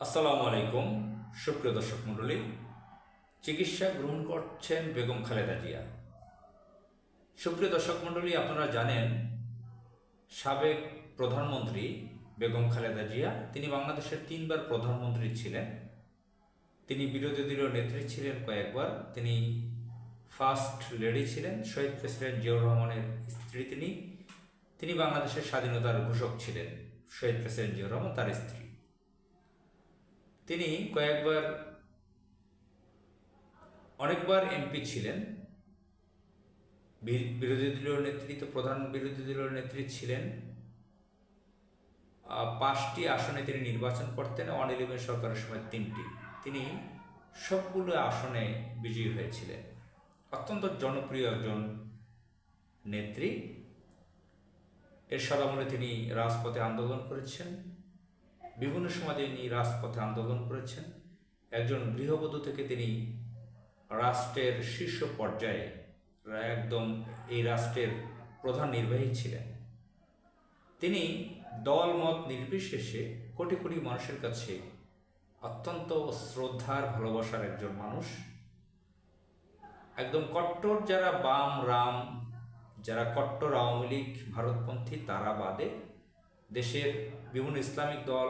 আসসালামু আলাইকুম, সুপ্রিয় দর্শক মণ্ডলী। চিকিৎসা গ্রহণ করছেন বেগম খালেদা জিয়া। সুপ্রিয় দর্শক মণ্ডলী, আপনারা জানেন, সাবেক প্রধানমন্ত্রী বেগম খালেদা জিয়া, তিনি বাংলাদেশের তিনবার প্রধানমন্ত্রী ছিলেন। তিনি বিরোধী দলীয় নেত্রী ছিলেন কয়েকবার। তিনি ফার্স্ট লেডি ছিলেন, শহীদ প্রেসিডেন্ট জিয়াউর রহমানের স্ত্রী তিনি। তিনি বাংলাদেশের স্বাধীনতার ঘোষক ছিলেন, শহীদ প্রেসিডেন্ট জিয়াউর রহমান তার স্ত্রী। তিনি কয়েকবার, অনেকবার এমপি ছিলেন। বিরোধী দলীয় নেত্রী তো প্রধান বিরোধী দলীয় নেত্রী ছিলেন। পাঁচটি আসনে তিনি নির্বাচন করতেন ইলেভেন সরকারের সময় তিনটি। তিনি সবগুলো আসনে বিজয়ী হয়েছিলেন। অত্যন্ত জনপ্রিয় একজন নেত্রী। এরশাদ আমলে তিনি রাজপথে আন্দোলন করেছেন। বিভিন্ন সময় তিনি রাজপথে আন্দোলন করেছেন। একজন গৃহবধূ থেকে তিনি রাষ্ট্রের শীর্ষ পর্যায়ে একদম এই রাষ্ট্রের প্রধান নির্বাহী ছিলেন। তিনি দল মত নির্বিশেষে কোটি কোটি মানুষের কাছে অত্যন্ত শ্রদ্ধার, ভালোবাসার একজন মানুষ। একদম কট্টর যারা বাম, রাম, যারা কট্টর আওয়ামী লীগ, ভারতপন্থী, তারা বাদে দেশের বিভিন্ন ইসলামিক দল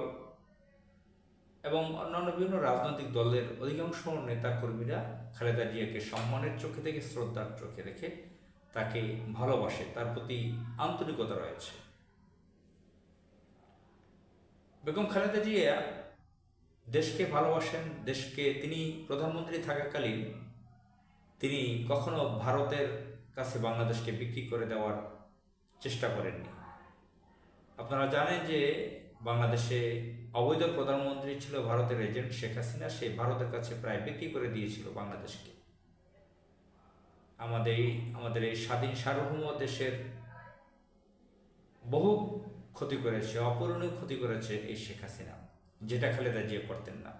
এবং অন্যান্য বিভিন্ন রাজনৈতিক দলের অধিকাংশ নেতাকর্মীরা খালেদা জিয়াকে সম্মানের চোখে থেকে শ্রদ্ধার চোখে রেখে তাকে ভালোবাসে, তার প্রতি আন্তরিকতা রয়েছে। বেগম খালেদা জিয়া দেশকে ভালোবাসেন, দেশকে তিনি প্রধানমন্ত্রী থাকাকালীন তিনি কখনো ভারতের কাছে বাংলাদেশকে বিক্রি করে দেওয়ার চেষ্টা করেননি। আপনারা জানেন যে বাংলাদেশে অবৈধ প্রধানমন্ত্রী ছিল ভারতের এজেন্ট শেখ হাসিনা, সে ভারতের কাছে প্রায় বিক্রি করে দিয়েছিল বাংলাদেশকে। আমাদের আমাদের এই স্বাধীন সার্বভৌম দেশের বহু ক্ষতি করেছে, অপূরণীয় ক্ষতি করেছে এই শেখ হাসিনা। যেটা খালেদা জিয়া করতেন না।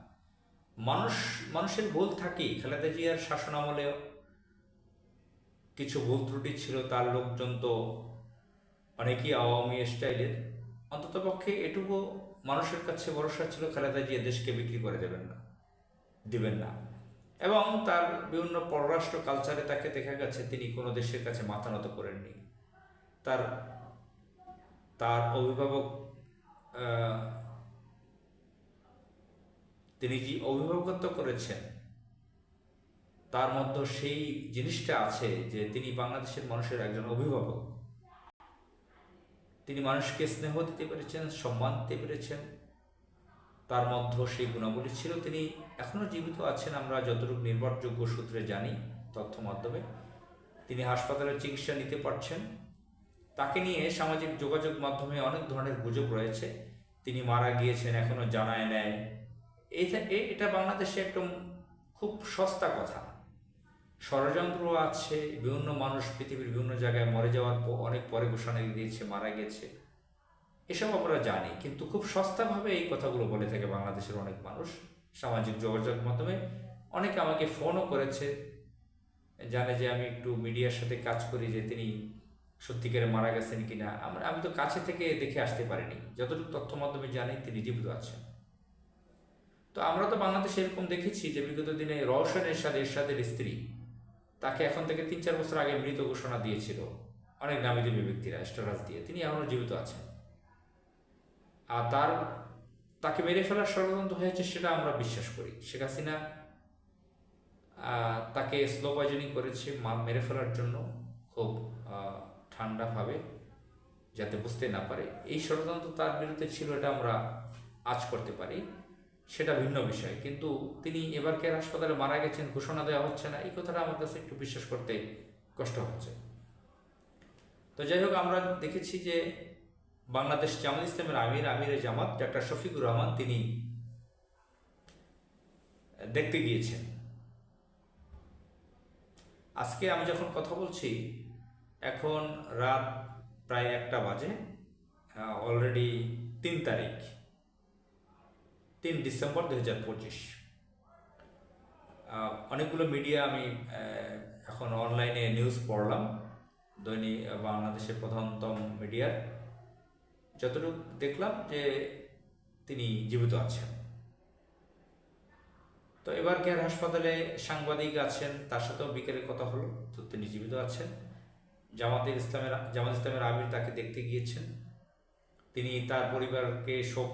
মানুষ, মানুষের ভুল থাকেই। খালেদা জিয়ার শাসন আমলেও কিছু ভুল ত্রুটি ছিল, তার লোকজন তো অনেকেই আওয়ামী স্টাইলের। অন্ততপক্ষে এটুকু মানুষের কাছে ভরসা ছিল খালেদা জিয়া দেশকে বিক্রি করে দেবেন না, দিবেন না। এবং তার বিভিন্ন পররাষ্ট্র কালচারে তাকে দেখা গেছে, তিনি কোনো দেশের কাছে মাথা নত করেননি। তার তার অভিভাবক তিনি যে অভিভাবকত্ব করেছেন, তার মধ্যে সেই জিনিসটা আছে যে তিনি বাংলাদেশের মানুষের একজন অভিভাবক। তিনি মানুষকে স্নেহ দিতে পেরেছেন, সম্মান দিতে পেরেছেন। তার মধ্যে সেই গুণাবলী ছিল। তিনি এখনও জীবিত আছেন, আমরা যতটুকু নির্ভরযোগ্য সূত্রে জানি তথ্য মাধ্যমে। তিনি হাসপাতালে চিকিৎসা নিতে পারছেন। তাকে নিয়ে সামাজিক যোগাযোগ মাধ্যমে অনেক ধরনের গুজব রয়েছে। তিনি মারা গিয়েছেন এখনও জানায় নেয়। এটা বাংলাদেশে একদম খুব সস্তা কথা। ষড়যন্ত্র আছে, বিভিন্ন মানুষ পৃথিবীর বিভিন্ন জায়গায় মরে যাওয়ার পর অনেক পরে ঘোষণা দিয়েছে, মারা গেছে। এসব আমরা জানি, কিন্তু খুব সস্তাভাবে এই কথাগুলো বলে থাকে বাংলাদেশের অনেক মানুষ। সামাজিক যোগাযোগ মাধ্যমে অনেকে আমাকে ফোনও করেছে, জানে যে আমি একটু মিডিয়ার সাথে কাজ করি যে তিনি সত্যিকারে মারা গেছেন কিনা। আমরা, আমি তো কাছে থেকে দেখে আসতে পারিনি, যতটুকু তথ্য মাধ্যমে জানি তিনি জীবিত আছেন। তো আমরা তো বাংলাদেশে এরকম দেখেছি যে বিগত দিনে রওশন এরশাদ, এরশাদের স্ত্রী তাকে এখন থেকে তিন চার বছর আগে মৃত ঘোষণা দিয়েছিল অনেক নামী দেবী ব্যক্তিরা, স্ট্যাটাস দিয়ে। তিনি এখনও জীবিত আছেন। আর তার, তাকে মেরে ফেলার ষড়যন্ত্র হয়েছে সেটা আমরা বিশ্বাস করি। শেখ হাসিনা তাকে স্লো পয়জনিং করেছে মেরে ফেলার জন্য খুব ঠান্ডাভাবে, যাতে বুঝতে না পারে। এই ষড়যন্ত্র তার বিরুদ্ধে ছিল এটা আমরা আজ করতে পারি। সেটা ভিন্ন বিষয়। কিন্তু তিনি এবার কেয়ার হাসপাতালে মারা গেছেন, ঘোষণা দেওয়া হচ্ছে না, এই কথাটা আমার কাছে একটু বিশ্বাস করতে কষ্ট হচ্ছে। তো যাই হোক, আমরা দেখেছি যে বাংলাদেশ জামাত ইসলামের আমির, আমিরে জামাত, ডাক্তার শফিকুর রহমান তিনি দেখতে গিয়েছেন। আজকে আমি যখন কথা বলছি, এখন রাত প্রায় একটা বাজে অলরেডি তিন তারিখ। তিন ডিসেম্বর দু হাজার পঁচিশ। অনেকগুলো মিডিয়া আমি এখন অনলাইনে নিউজ পড়লাম, দৈনিক বাংলাদেশের প্রধানতম মিডিয়ার যতটুকু দেখলাম যে তিনি জীবিত আছেন। তো এবার কেয়ার হাসপাতালে সাংবাদিক আছেন, তার সাথেও বিকেলে কথা হলো, তো তিনি জীবিত আছেন। জামাতের ইসলামের, জামাত ইসলামের আমির তাকে দেখতে গিয়েছেন। তিনি তার পরিবারকে শোক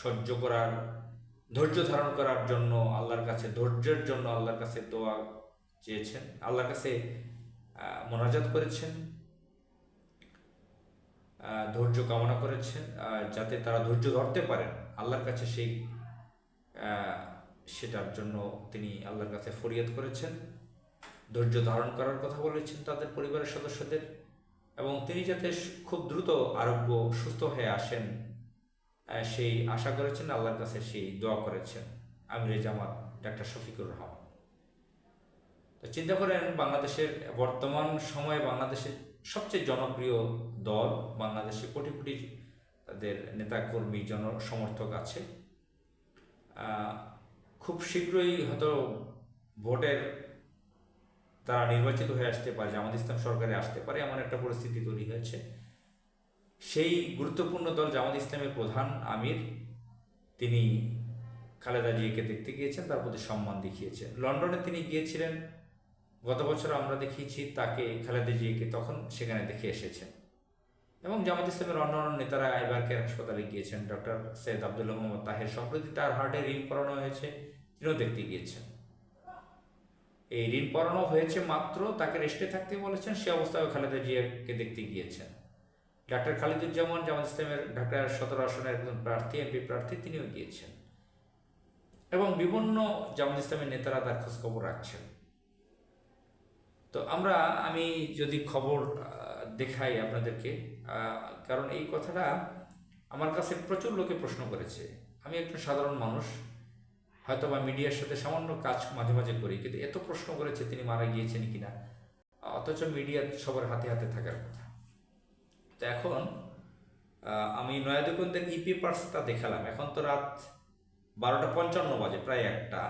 সহ্য করার, ধৈর্য ধারণ করার জন্য আল্লাহর কাছে, ধৈর্যের জন্য আল্লাহর কাছে দোয়া চেয়েছেন, আল্লাহর কাছে মোনাজাত করেছেন ধৈর্য কামনা করেছেন যাতে তারা ধৈর্য ধরতে পারেন আল্লাহর কাছে সেই সেটার জন্য তিনি আল্লাহর কাছে ফরিয়াদ করেছেন, ধৈর্য ধারণ করার কথা বলেছেন তাদের পরিবারের সদস্যদের এবং তিনি যাতে খুব দ্রুত আরোগ্য, সুস্থ হয়ে আসেন সেই আশা করেছেন, আল্লাহর কাছে সেই দোয়া করেছেন। আমিরে জামাত ডাক্তার শফিকুর রহমান। তো চিন্তা করেন, বাংলাদেশের বর্তমান সময়ে বাংলাদেশের সবচেয়ে জনপ্রিয় দল বাংলাদেশে কোটি কোটি তাদের নেতাকর্মী জন সমর্থক আছে খুব শীঘ্রই হয়তো ভোটের তারা নির্বাচিত হয়ে আসতে পারে, জামাত ইসলাম সরকারে আসতে পারে, এমন একটা পরিস্থিতি তৈরি হয়েছে। সেই গুরুত্বপূর্ণ দল জামাত ইসলামের প্রধান আমির, তিনি খালেদা জিয়াকে দেখতে গিয়েছেন, তার প্রতি সম্মান দেখিয়েছেন। লন্ডনে তিনি গিয়েছিলেন, গত বছর আমরা দেখিয়েছি তাকে খালেদা জিয়াকে তখন সেখানে দেখে এসেছেন। এবং জামাত ইসলামের অন্যান্য নেতারা এবার কেয়ার হাসপাতালে গিয়েছেন, ডক্টর সৈয়দ আবদুল্লাহ মোহাম্মদ তাহের, সম্প্রতি তার হার্টে ঋণ করানো হয়েছে, তিনিও দেখতে গিয়েছেন। এই ঋণ পড়ানো হয়েছে মাত্র, তাকে রেস্টে থাকতে বলেছেন, সে অবস্থায় খালেদা জিয়াকে দেখতে গিয়েছেন। ডাক্তার খালিদুজ্জামান জামাত ইসলামের ঢাকার সতেরো আসনের একজন প্রার্থী, এমপি প্রার্থী, তিনিও গিয়েছেন। এবং বিভিন্ন জামাত ইসলামের নেতারা তার খোঁজ খবর রাখছেন। তো আমরা, আমি যদি খবর দেখাই আপনাদেরকে কারণ এই কথাটা আমার কাছে প্রচুর লোকে প্রশ্ন করেছে। আমি একজন সাধারণ মানুষ হয়তো বা মিডিয়ার সাথে সামান্য কাজ মাঝে মাঝে করি, কিন্তু এত প্রশ্ন করেছে তিনি মারা গিয়েছেন কিনা, অথচ মিডিয়া সবার হাতে হাতে থাকার কথা। তো এখন আমি নয়াদিগঞ্জের ইপি পার্সটা দেখালাম। এখন তো রাত বারোটা পঞ্চান্ন বাজে, প্রায় একটা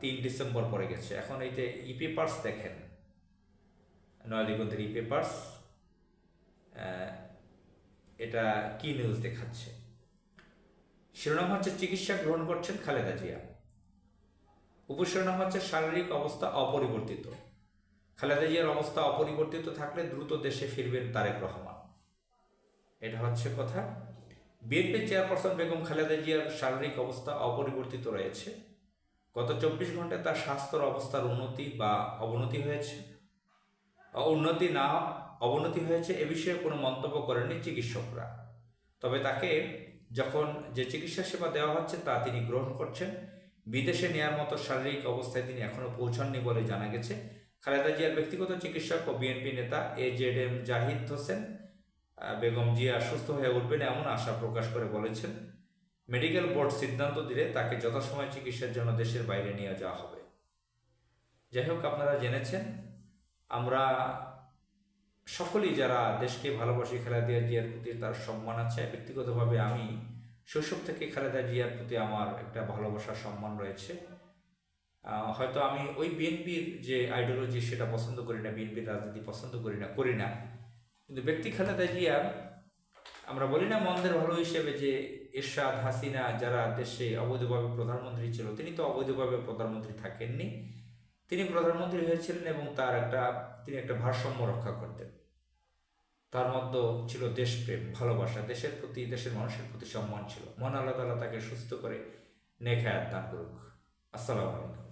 তিন ডিসেম্বর পরে গেছে। এখন এই যে ইপি পার্স দেখেন নয়াদিগঞ্জের ইপি পার্স এটা কি নিউজ দেখাচ্ছে? শিরোনাম হচ্ছে চিকিৎসা গ্রহণ করছেন খালেদা জিয়া। উপশিরোনাম হচ্ছে শারীরিক অবস্থা অপরিবর্তিত। খালেদা জিয়ার অবস্থা অপরিবর্তিত থাকলে দ্রুত দেশে ফিরবেন তারেক রহমান। এটা হচ্ছে কথা। বিএনপি চেয়ারপারসন বেগম খালেদা জিয়ার শারীরিক অবস্থা অপরিবর্তিত রয়েছে। গত চব্বিশ ঘন্টায় তার স্বাস্থ্যর অবস্থার উন্নতি বা অবনতি হয়েছে উন্নতি না, অবনতি হয়েছে এ বিষয়ে কোনো মন্তব্য করেননি চিকিৎসকরা। তবে তাকে যখন যে চিকিৎসা সেবা দেওয়া হচ্ছে তা তিনি গ্রহণ করছেন, বিদেশে নেয়ার মতো শারীরিক অবস্থায় তিনি এখনও পৌঁছাননি বলে জানা গেছে। খালেদা জিয়ার ব্যক্তিগত চিকিৎসক ও বিএনপি নেতা A Z M Zahid Hossain Begum Zia সুস্থ হয়ে উঠবেন এমন আশা প্রকাশ করে বলেছেন। মেডিকেল বোর্ড সিদ্ধান্ত দিলে তাকে যথাসময় চিকিৎসার জন্য দেশের বাইরে নিয়ে যাওয়া হবে। যাই হোক, আপনারা জেনেছেন, আমরা সকলেই যারা দেশকে ভালোবাসি, খালেদা জিয়ার প্রতি তার সম্মান আছে, ব্যক্তিগতভাবে আমি শৈশব থেকে খালেদা জিয়ার প্রতি আমার একটা ভালোবাসা, সম্মান রয়েছে। হয়তো আমি ওই বিএনপির যে আইডিওলজি সেটা পছন্দ করি না, বিএনপির রাজনীতি পছন্দ করি না করি না। কিন্তু ব্যক্তি খালেদা জিয়া আমরা বলি না মন্দের ভালো হিসেবে যে এরশাদ, হাসিনা যারা দেশে অবৈধভাবে প্রধানমন্ত্রী ছিল, তিনি তো অবৈধভাবে প্রধানমন্ত্রী থাকেননি। তিনি প্রধানমন্ত্রী হয়েছিলেন এবং তার একটা, তিনি একটা ভারসাম্য রক্ষা করতেন। তার মধ্যে ছিল দেশপ্রেম, ভালোবাসা, দেশের প্রতি, দেশের মানুষের প্রতি সম্মান ছিল। মন আল্লাহ তালা তাকে সুস্থ করে নেখায়াত দান করুক। আসসালামু আলাইকুম।